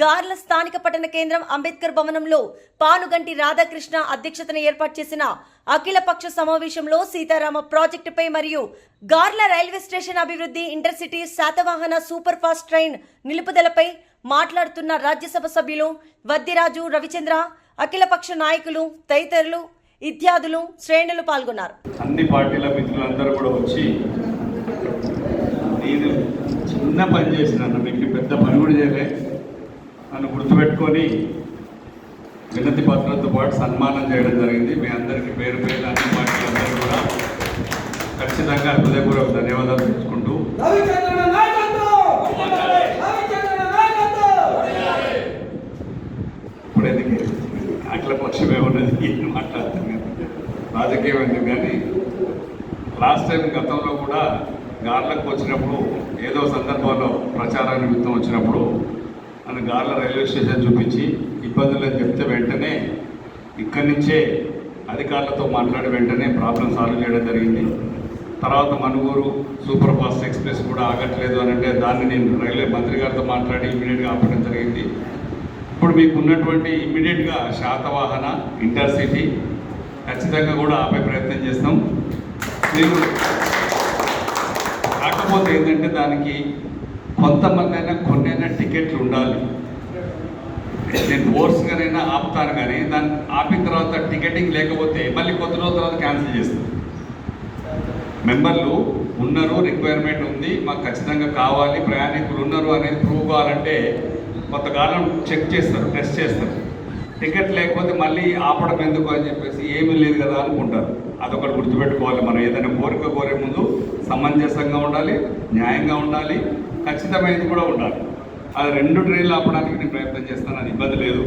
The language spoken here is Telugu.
గార్ల స్థానిక పట్టణ కేంద్రం అంబేద్కర్ భవనంలో పానుగంటి రాధాకృష్ణ అధ్యక్షతన ఏర్పాటు చేసిన అఖిలపక్ష సమావేశంలో సీతారామ ప్రాజెక్టుపై మరియు గార్ల రైల్వే స్టేషన్ అభివృద్ధి intercity Shatavahana super fast train నిలుపుదలపై మాట్లాడుతున్న రాజ్యసభ సభ్యులు వద్దిరాజు రవిచంద్ర అఖిలపక్ష నాయకులు తదితరులు ఇత్యాదులు శ్రేణులు పాల్గొన్నారు. అన్ని పార్టీల మిత్రులందరూ కూడా వచ్చి నేను చిన్న పని చేసినాను మీకు పని కూడా చేయలే నన్ను గుర్తుపెట్టుకొని వినతి పత్రంతో పాటు సన్మానం చేయడం జరిగింది. మీ అందరికీ పేరు పేరు అన్ని పార్టీలందరూ కూడా ఖచ్చితంగా హృదయపూర్వక ధన్యవాదాలు తెచ్చుకుంటూ ఇప్పుడు ఎందుకు అట్ల పక్షమే ఉన్నది ఏం మాట్లాడుతున్నాను. రాజకీయం ఎందుకు కానీ లాస్ట్ టైం గతంలో కూడా గార్లకు వచ్చినప్పుడు ఏదో సందర్భంలో ప్రచార నిమిత్తం వచ్చినప్పుడు నన్ను గార్ల రైల్వే స్టేషన్ చూపించి ఇబ్బందులు అని చెప్తే వెంటనే ఇక్కడి నుంచే అధికారులతో మాట్లాడి వెంటనే ప్రాబ్లం సాల్వ్ చేయడం జరిగింది. తర్వాత మనుగూరు సూపర్ ఫాస్ట్ ఎక్స్ప్రెస్ కూడా ఆగట్లేదు అని అంటే దాన్ని నేను రైల్వే మంత్రి గారితో మాట్లాడి ఇమీడియట్గా ఆపడం జరిగింది. ఇప్పుడు మీకు ఉన్నటువంటి ఇమీడియట్గా శాతవాహన ఇంటర్సిటీ ఖచ్చితంగా కూడా ఆపే ప్రయత్నం చేస్తాం. మీరు కాకపోతే ఏంటంటే దానికి కొంతమందైనా అయినా కొన్ని టికెట్లు ఉండాలి. నేను ఫోర్స్గానైనా ఆపుతాను కానీ దాన్ని ఆపిన తర్వాత టికెటింగ్ లేకపోతే మళ్ళీ కొద్ది రోజుల తర్వాత క్యాన్సిల్ చేస్తాను మెంబర్లు ఉన్నారు రిక్వైర్మెంట్ ఉంది మాకు ఖచ్చితంగా కావాలి ప్రయాణికులు ఉన్నారు అనేది ప్రూవ్ కావాలంటే కొంతకాలం చెక్ చేస్తారు టెస్ట్ చేస్తారు. టికెట్ లేకపోతే మళ్ళీ ఆపడం ఎందుకు అని చెప్పేసి ఏమీ లేదు కదా అనుకుంటారు. అదొకటి గుర్తుపెట్టుకోవాలి. మనం ఏదైనా కోరిక కోరే ముందు సమంజసంగా ఉండాలి న్యాయంగా ఉండాలి ఖచ్చితమైనది కూడా ఉండాలి. అది రెండు ట్రైన్లు ఆపడానికి నేను ప్రయత్నం చేస్తాను అది ఇబ్బంది లేదు.